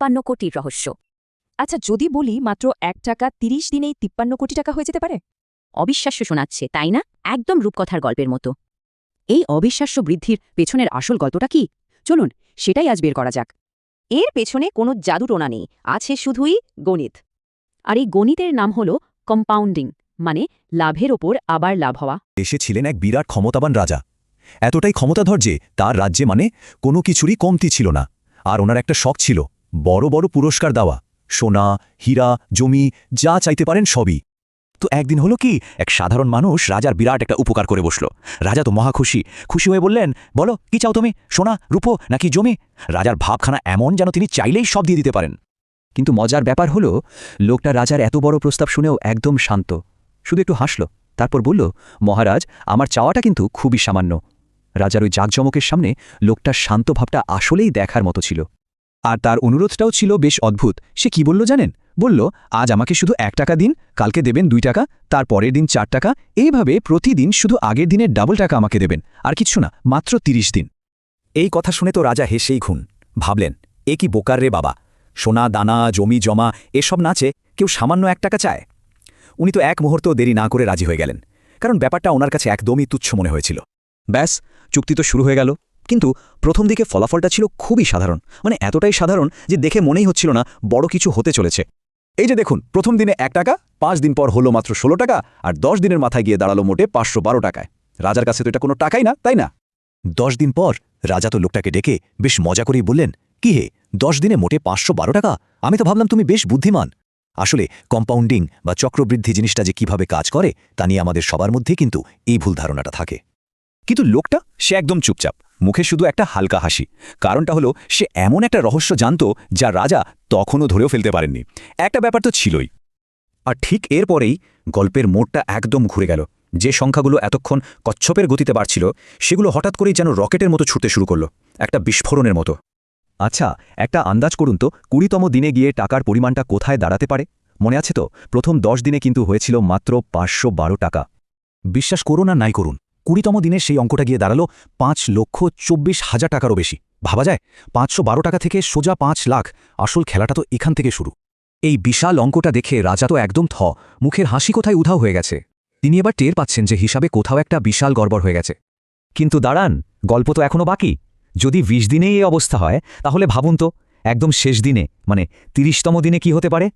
তিপ্পান্ন কোটির রহস্য। আচ্ছা যদি বলি মাত্র এক টাকা তিরিশ দিনেই তিপ্পান্ন কোটি টাকা হয়ে যেতে পারে? অবিশ্বাস্য শোনাচ্ছে, তাই না? একদম রূপকথার গল্পের মতো। এই অবিশ্বাস্য বৃদ্ধির পেছনের আসল গল্পটা কি? চলুন, সেটাই আজ বের করা যাক। এর পেছনে কোনো জাদুটোনা নেই, আছে শুধুই গণিত। আর এই গণিতের নাম হল কম্পাউন্ডিং মানে লাভের ওপর আবার লাভ হওয়া। দেশে ছিলেন এক বিরাট ক্ষমতাবান রাজা। এতটাই ক্ষমতাধর যে তার রাজ্যে মানে কোনো কিছুরই কমতি ছিল না, আর ওনার একটা শখ ছিল বড় বড় পুরস্কার দেওয়া। সোনা, হীরা, জমি, যা চাইতে পারেন সবই। তো একদিন হলো কি, এক সাধারণ মানুষ রাজার বিরাট একটা উপকার করে বসল। রাজা তো মহা খুশি। খুশি হয়ে বললেন, বলো, কি চাও তুমি? সোনা, রূপো, নাকি জমি? রাজার ভাবখানা এমন যেন তিনি চাইলেই সব দিয়ে দিতে পারেন। কিন্তু মজার ব্যাপার হলো, লোকটা রাজার এত বড় প্রস্তাব শুনেও একদম শান্ত। শুধু একটু হাসল, তারপর বলল, মহারাজ, আমার চাওয়াটা কিন্তু খুবই সামান্য। রাজার ওই জাকজমকের সামনে লোকটার শান্ত ভাবটা আসলেই দেখার মতো ছিল। আর তার অনুরোধটাও ছিল বেশ অদ্ভুত। সে কি বলল জানেন? বলল, আজ আমাকে শুধু এক টাকা দিন, কালকে দেবেন দুই টাকা, তার পরের দিন চার টাকা, এইভাবে প্রতিদিন শুধু আগের দিনের ডাবল টাকা আমাকে দেবেন, আর কিছু না, মাত্র তিরিশ দিন। এই কথা শুনে তো রাজা হেসেই খুন। ভাবলেন, এ কি বোকার রে বাবা। সোনা, দানা, জমি, জমা, এসব নাচে কেউ সামান্য এক টাকা চায়? উনি তো এক মুহূর্ত দেরি না করে রাজি হয়ে গেলেন, কারণ ব্যাপারটা ওনার কাছে একদমই তুচ্ছ মনে হয়েছিল। ব্যাস, চুক্তি তো শুরু হয়ে গেল। কিন্তু প্রথম দিকে ফলাফলটা ছিল খুবই সাধারণ মানে এতটাই সাধারণ যে দেখে মনেই হচ্ছিল না বড় কিছু হতে চলেছে। এই যে দেখুন, প্রথম দিনে এক টাকা, পাঁচ দিন পর হলো মাত্র ষোলো টাকা, আর দশ দিনের মাথায় গিয়ে দাঁড়াল মোটে পাঁচশো বারো টাকায়। রাজার কাছে তো এটা কোনো টাকাই না, তাই না? দশ দিন পর রাজা তো লোকটাকে ডেকে বেশ মজা করেই বললেন, কি হে, দশ দিনে মোটে পাঁচশো বারো টাকা? আমি তো ভাবলাম তুমি বেশ বুদ্ধিমান। আসলে কম্পাউন্ডিং বা চক্রবৃদ্ধি জিনিসটা যে কীভাবে কাজ করে, তা নিয়ে আমাদের সবার মধ্যে কিন্তু এই ভুল ধারণাটা থাকে। কিন্তু লোকটা, সে একদম চুপচাপ মুখে শুধু একটা হালকা হাসি। কারণটা হলো, সে এমন একটা রহস্য জানত, যা রাজা তখনও ধরেও ফেলতে পারেননি। একটা ব্যাপার তো ছিলই। আর ঠিক এরপরেই গল্পের মোড়টা একদম ঘুরে গেল। যে সংখ্যাগুলো এতক্ষণ কচ্ছপের গতিতে বাড়ছিল, সেগুলো হঠাৎ করেই যেন রকেটের মতো ছুটতে শুরু করল। একটা বিস্ফোরণের মতো। আচ্ছা একটা আন্দাজ করুন তো, কুড়িতম দিনে গিয়ে টাকার পরিমাণটা কোথায় দাঁড়াতে পারে? মনে আছে তো? প্রথম দশ দিনে কিন্তু হয়েছিল মাত্র পাঁচশো বারো টাকা। বিশ্বাস করুন আর নাই করুন। কুড়িতম দিনে সেই অঙ্কটা গিয়ে দাঁড়াল পাঁচ লক্ষ চব্বিশ হাজার টাকারও বেশি। ভাবা যায়, পাঁচশো বারো টাকা থেকে সোজা পাঁচ লাখ, আসল খেলাটা তো এখান থেকে শুরু। এই বিশাল অঙ্কটা দেখে রাজা তো একদম থ, মুখের হাসি কোথায় উধাও হয়ে গেছে। তিনি এবার টের পাচ্ছেন যে হিসাবে কোথাও একটা বিশাল গড়বড় হয়ে গেছে। কিন্তু দাঁড়ান, গল্প তো এখনও বাকি। যদি বিশ দিনেই এই অবস্থা হয়, তাহলে ভাবুন তো, একদম শেষ দিনে মানে তিরিশতম দিনে কি হতে পারে?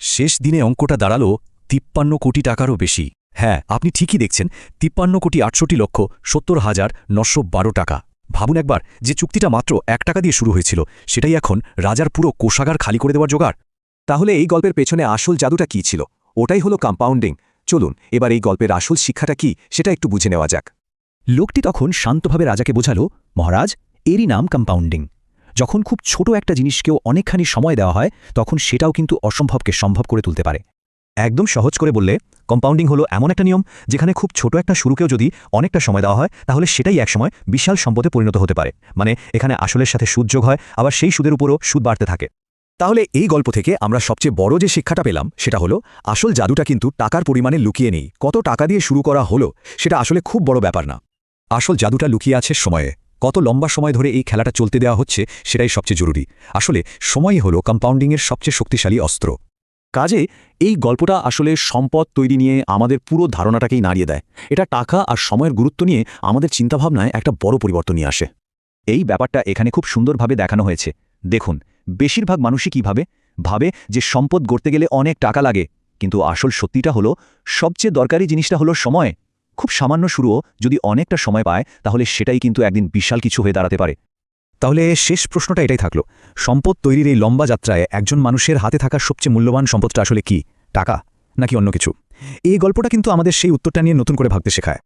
শেষ দিনে অঙ্কটা দাঁড়াল তিপ্পান্ন কোটি টাকারও বেশি। হ্যাঁ আপনি ঠিকই দেখছেন, তিপ্পান্ন কোটি আটষট্টি লক্ষ সত্তর হাজার নশো বারো টাকা। ভাবুন একবার, যে চুক্তিটা মাত্র এক টাকা দিয়ে শুরু হয়েছিল, সেটাই এখন রাজার পুরো কোষাগার খালি করে দেওয়ার জোগাড়। তাহলে এই গল্পের পেছনে আসল জাদুটা কী ছিল? ওটাই হলো কম্পাউন্ডিং চলুন, এবার এই গল্পের আসল শিক্ষাটা কি, সেটা একটু বুঝে নেওয়া যাক। লোকটি তখন শান্তভাবে রাজাকে বোঝালো, মহারাজ, এরই নাম কম্পাউন্ডিং যখন খুব ছোট একটা জিনিসকেও অনেকখানি সময় দেওয়া হয়, তখন সেটাও কিন্তু অসম্ভবকে সম্ভব করে তুলতে পারে। একদম সহজ করে বললে কম্পাউন্ডিং হলো এমন একটা নিয়ম যেখানে খুব ছোট একটা শুরুকেও যদি অনেকটা সময় দেওয়া হয়, তাহলে সেটাই একসময় বিশাল সম্পদে পরিণত হতে পারে। মানে এখানে আসলের সাথে সুদ যোগ হয়, আবার সেই সুদের উপরও সুদ বাড়তে থাকে। তাহলে এই গল্প থেকে আমরা সবচেয়ে বড় যে শিক্ষাটা পেলাম, সেটা হলো আসল জাদুটা কিন্তু টাকার পরিমাণে লুকিয়ে নেই। কত টাকা দিয়ে শুরু করা হলো, সেটা আসলে খুব বড় ব্যাপার না। আসল জাদুটা লুকিয়ে আছে সময়ে। কত লম্বা সময় ধরে এই খেলাটা চলতে দেওয়া হচ্ছে, সেটাই সবচেয়ে জরুরি। আসলে সময়ই হলো কম্পাউন্ডিংয়ের সবচেয়ে শক্তিশালী অস্ত্র। কাজে এই গল্পটা আসলে সম্পদ তৈরি নিয়ে আমাদের পুরো ধারণাটাকেই নাড়িয়ে দেয়। এটা টাকা আর সময়ের গুরুত্ব নিয়ে আমাদের চিন্তাভাবনায় একটা বড় পরিবর্তন নিয়ে আসে। এই ব্যাপারটা এখানে খুব সুন্দরভাবে দেখানো হয়েছে। দেখুন, বেশিরভাগ মানুষই কীভাবে? ভাবে যে সম্পদ গড়তে গেলে অনেক টাকা লাগে, কিন্তু আসল সত্যিটা হলো, সবচেয়ে দরকারি জিনিসটা হলো সময়। খুব সামান্য শুরুও যদি অনেকটা সময় পায়, তাহলে সেটাই কিন্তু একদিন বিশাল কিছু হয়ে দাঁড়াতে পারে। তাহলে শেষ প্রশ্নটা এটাই থাকল। সম্পদ তৈরির এই লম্বা যাত্রায় একজন মানুষের হাতে থাকা সবচেয়ে মূল্যবান সম্পদটা আসলে কি? টাকা? নাকি অন্য কিছু? এই গল্পটা কিন্তু আমাদের সেই উত্তরটা নিয়ে নতুন করে ভাবতে শেখায়।